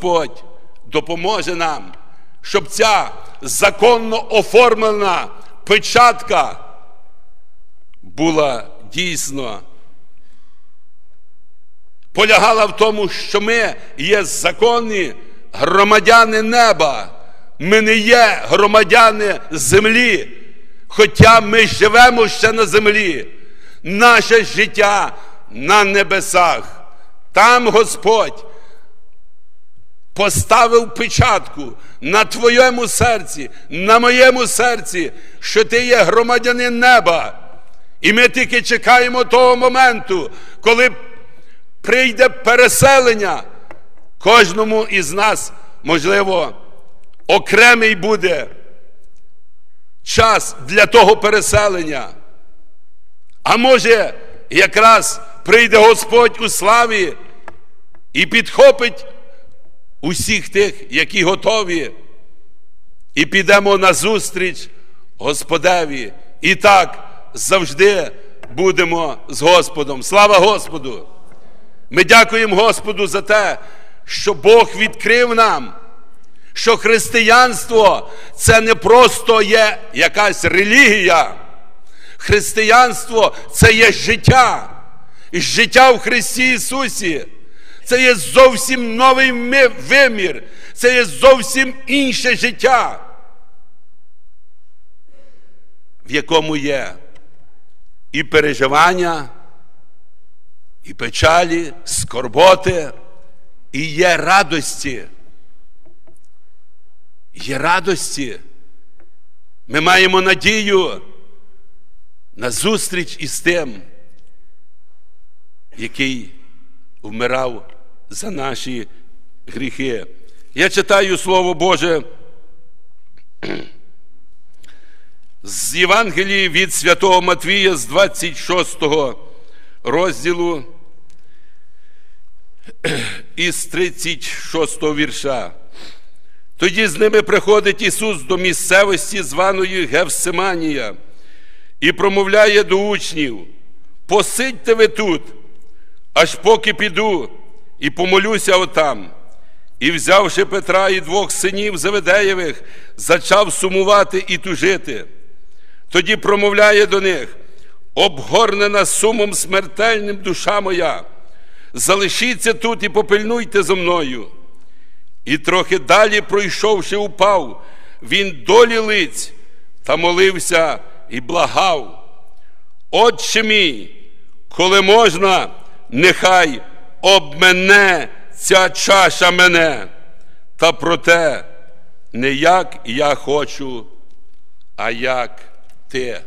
Господь допоможе нам, щоб ця законно оформлена печатка була дійсно полягала в тому, що ми є законні громадяни неба. Ми не є громадяни землі, хоча ми живемо ще на землі. Наше життя на небесах. Там Господь поставив печатку на твоєму серці, на моєму серці, що ти є громадянин неба. І ми тільки чекаємо того моменту, коли прийде переселення. Кожному із нас, можливо, окремий буде час для того переселення. А може, якраз прийде Господь у славі і підхопить усіх тих, які готові, і підемо на зустріч Господеві. І так завжди будемо з Господом. Слава Господу! Ми дякуємо Господу за те, що Бог відкрив нам, що християнство це не просто є якась релігія. Християнство це є життя, життя в Христі Ісусі. Це є зовсім новий вимір, це є зовсім інше життя, в якому є і переживання, і печалі, скорботи, і є радості. Є радості. Ми маємо надію на зустріч із тим, який вмирав за наші гріхи. Я читаю Слово Боже з Євангелії від Святого Матвія з 26 розділу із 36 вірша. Тоді з ними приходить Ісус до місцевості, званої Гевсиманія, і промовляє до учнів: посидьте ви тут, аж поки піду і помолюся отам. І, взявши Петра і двох синів Заведеєвих, зачав сумувати і тужити. Тоді промовляє до них: обгорнена сумом смертельним душа моя, залишіться тут і попильнуйте зо мною. І трохи далі, пройшовши, упав, він долі лиць та молився і благав. Отче мій, коли можна, нехай обмене ця чаша мене, та проте не як я хочу, а як ти.